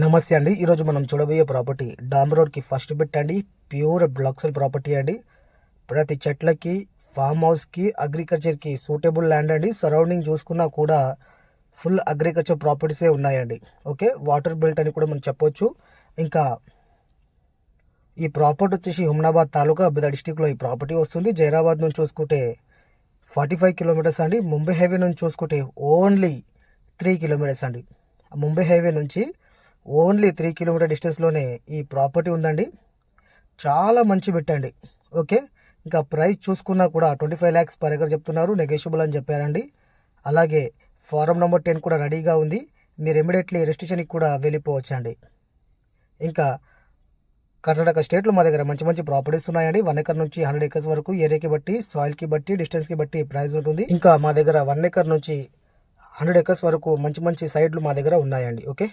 నమస్తే అండి. ఈరోజు మనం చూడబోయే ప్రాపర్టీ డామ్ రోడ్కి ఫస్ట్ బిట్ అండి. ప్యూర్ బ్లాక్సెల్ ప్రాపర్టీ అండి. ప్రతి చెట్లకి ఫామ్ హౌస్కి అగ్రికల్చర్కి సూటబుల్ ల్యాండ్ అండి. సరౌండింగ్ చూసుకున్నా కూడా ఫుల్ అగ్రికల్చర్ ప్రాపర్టీసే ఉన్నాయండి. ఓకే వాటర్ బెల్ట్ అని కూడా మనం చెప్పొచ్చు. ఇంకా ఈ ప్రాపర్టీ వచ్చేసి హుమ్నాబాద్ తాలూకా బిద డిస్టిక్లో ఈ ప్రాపర్టీ వస్తుంది. జైరాబాద్ నుంచి చూసుకుంటే ఫార్టీ ఫైవ్ కిలోమీటర్స్ అండి. ముంబై హైవే నుంచి చూసుకుంటే ఓన్లీ త్రీ కిలోమీటర్స్ అండి. ముంబై హైవే నుంచి ఓన్లీ త్రీ కిలోమీటర్ డిస్టెన్స్లోనే ఈ ప్రాపర్టీ ఉందండి. చాలా మంచి పెట్టండి ఓకే? ఇంకా ప్రైస్ చూసుకున్నా కూడా twenty five lakhs per acre చెప్తున్నారు. నెగోషియబుల్ అని చెప్పారండి. అలాగే ఫారం నెంబర్ టెన్ కూడా రెడీగా ఉంది. మీరు ఇమీడియట్లీ రిజిస్ట్రేషన్కి కూడా వెళ్ళిపోవచ్చండి. ఇంకా కర్ణాటక స్టేట్లో మా దగ్గర మంచి మంచి ప్రాపర్టీస్ ఉన్నాయండి. వన్ ఎకర్ నుంచి హండ్రెడ్ ఎకర్స్ వరకు ఏరియాకి బట్టి సాయిల్కి బట్టి డిస్టెన్స్కి బట్టి ప్రైస్ ఉంటుంది. ఇంకా మా దగ్గర వన్ ఎకర్ నుంచి హండ్రెడ్ ఎకర్స్ వరకు మంచి మంచి సైడ్లు మా దగ్గర ఉన్నాయండి. ఓకే?